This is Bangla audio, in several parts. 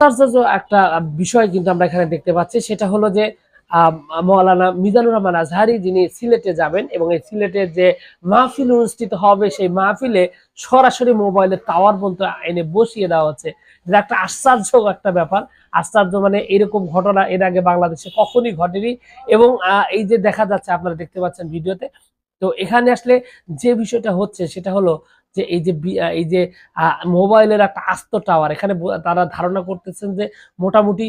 আশ্চর্য একটা বিষয় কিন্তু আমরা এখানে দেখতে পাচ্ছি। সেটা হলো যে মৌলানা মিজানুর রহমান আজহারি যিনি সিলেটে যাবেন এবং এই সিলেটের যে মাহফিল অনুষ্ঠিত হবে, সেই মাহফিলে সরাসরি মোবাইলের টাওয়ার পর্যন্ত এনে বসিয়ে দেওয়া হচ্ছে। যেটা একটা আশ্চর্য একটা ব্যাপার। আশ্চর্য মানে এরকম ঘটনা এর আগে বাংলাদেশে কখনই ঘটেনি এবং এই যে দেখা যাচ্ছে, আপনারা দেখতে পাচ্ছেন ভিডিওতে তো এখানে আসলে যে বিষয়টা হচ্ছে সেটা হলো যে এই যে এই যে মোবাইলের একটা আস্ত টাওয়ার এখানে তারা ধারণা করতেছেন যে মোটামুটি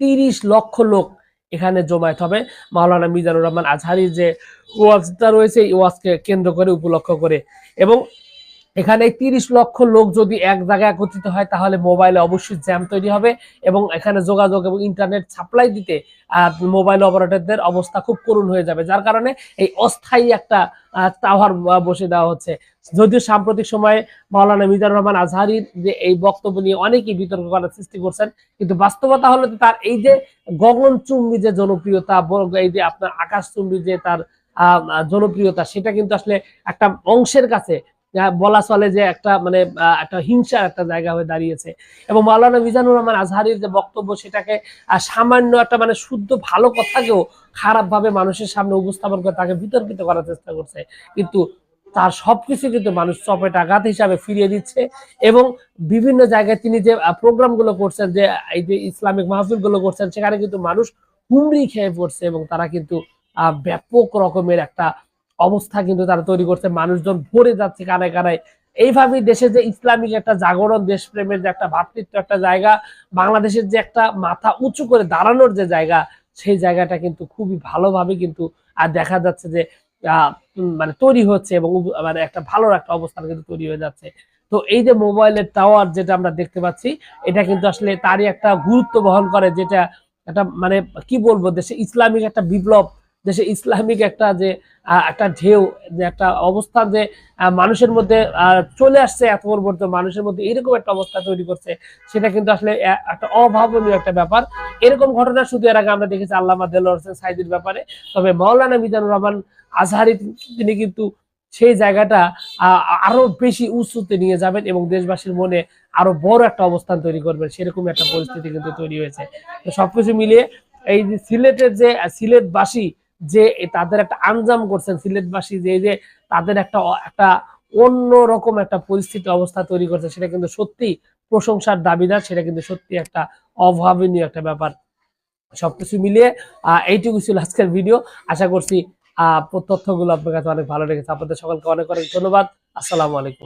তিরিশ লক্ষ লোক এখানে জমায়েত হবে। মাওলানা মিজানুর রহমান আজহারির যে ওয়াজটা রয়েছে, এই ওয়াজকে কেন্দ্র করে, উপলক্ষ করে। এবং এখানে তিরিশ লক্ষ লোক যদি এক জায়গায় একত্রিত হয় তাহলে মোবাইলে অবশ্যই জ্যাম তৈরি হবে এবং এখানে যোগাযোগ এবং ইন্টারনেট সাপ্লাই দিতে মোবাইল অপারেটরদের অবস্থা খুব করুণ হয়ে যাবে। যার কারণে এই অস্থায়ী একটা টাওয়ার বসে দেওয়া হচ্ছে। যদিও সাম্প্রতিক সময়ে মাওলানা মিজানুর রহমান আজহারির যে এই বক্তব্য নিয়ে অনেকেই বিতর্ক করার সৃষ্টি করছেন কিন্তু বাস্তবতা হলো তার এই যে গগনচুম্বী যে জনপ্রিয়তা এই যে আপনার আকাশচুম্বী যে তার আহ, জনপ্রিয়তা সেটা কিন্তু আসলে একটা অংশের কাছে বলা চলে যে একটা মানে একটা হিংসার একটা জায়গা হয়ে দাঁড়িয়েছে। এবং মাওলানা মিজানুর রহমান আজহারির যে বক্তব্য, সেটাকে সামান্য একটা মানে শুদ্ধ ভালো কথাকেও খারাপ ভাবে মানুষের সামনে উপস্থাপন করে তাকে বিতর্কিত করার চেষ্টা করছে। কিন্তু তার সবকিছু কিন্তু মানুষ চপেট আঘাত হিসাবে ফিরিয়ে দিচ্ছে এবং বিভিন্ন জায়গায় তিনি যে প্রোগ্রামগুলো করছেন, যে, এই যে ইসলামিক মাহফিলগুলো করছেন, সেখানে কিন্তু মানুষ হুমড়ি খেয়ে পড়ছে এবং তারা কিন্তু ব্যাপক রকমের একটা অবস্থা কিন্তু তারা তৈরি করছে, মানুষজন ভরে যাচ্ছে কানায় কানায়। এইভাবেই দেশে যে ইসলামিক একটা জাগরণ, দেশপ্রেমের যে একটা ভাতৃত্ব একটা জায়গা, বাংলাদেশের যে একটা মাথা উঁচু করে দাঁড়ানোর যে জায়গা, সেই জায়গাটা কিন্তু খুবই ভালোভাবে কিন্তু আর দেখা যাচ্ছে যে মানে তৈরি হচ্ছে এবং মানে একটা ভালো একটা অবস্থান কিন্তু তৈরি হয়ে যাচ্ছে। তো এই যে মোবাইলের টাওয়ার যেটা আমরা দেখতে পাচ্ছি, এটা কিন্তু আসলে তারই একটা গুরুত্ব বহন করে, যেটা একটা মানে কি বলব, দেশে ইসলামিক একটা বিপ্লব দেশে ইসলামিক একটা যে একটা ঢেউ একটা অবস্থা যে মানুষের মধ্যে চলে আসছে এত পরিবর্তন মানুষের মধ্যে এরকম একটা অবস্থা তৈরি করছে, সেটা কিন্তু আসলে একটা অভাবনীয় একটা ব্যাপার। এরকম ঘটনা শুধু এর আগে আমরা দেখেছি আল্লামা দেলোয়ার হোসেন সাইদির ব্যাপারে, তবে মৌলানা মিজানুর রহমান আজহারি তিনি কিন্তু সেই জায়গাটা আরও বেশি উঁচুতে নিয়ে যাবেন এবং দেশবাসীর মনে আরও বড় একটা অবস্থান তৈরি করবেন, সেরকম একটা পরিস্থিতি কিন্তু তৈরি হয়েছে। তো সবকিছু মিলিয়ে এই যে সিলেটের যে, সিলেটবাসী যে তাদের একটা আঞ্জাম করছেন সিলেটবাসী, যে যে তাদের একটা একটা অন্য রকম একটা পরিস্থিতি অবস্থা তৈরি করছে, সেটা কিন্তু সত্যি প্রশংসার দাবিদার সেটা কিন্তু সত্যি একটা অভাবনীয় একটা ব্যাপার। সবকিছু মিলিয়ে এইটুকু ছিল আজকের ভিডিও। আশা করছি তথ্যগুলো আপনার কাছে অনেক ভালো লেগেছে। আপনাদের সকলকে অনেক অনেক ধন্যবাদ। আসসালামু আলাইকুম।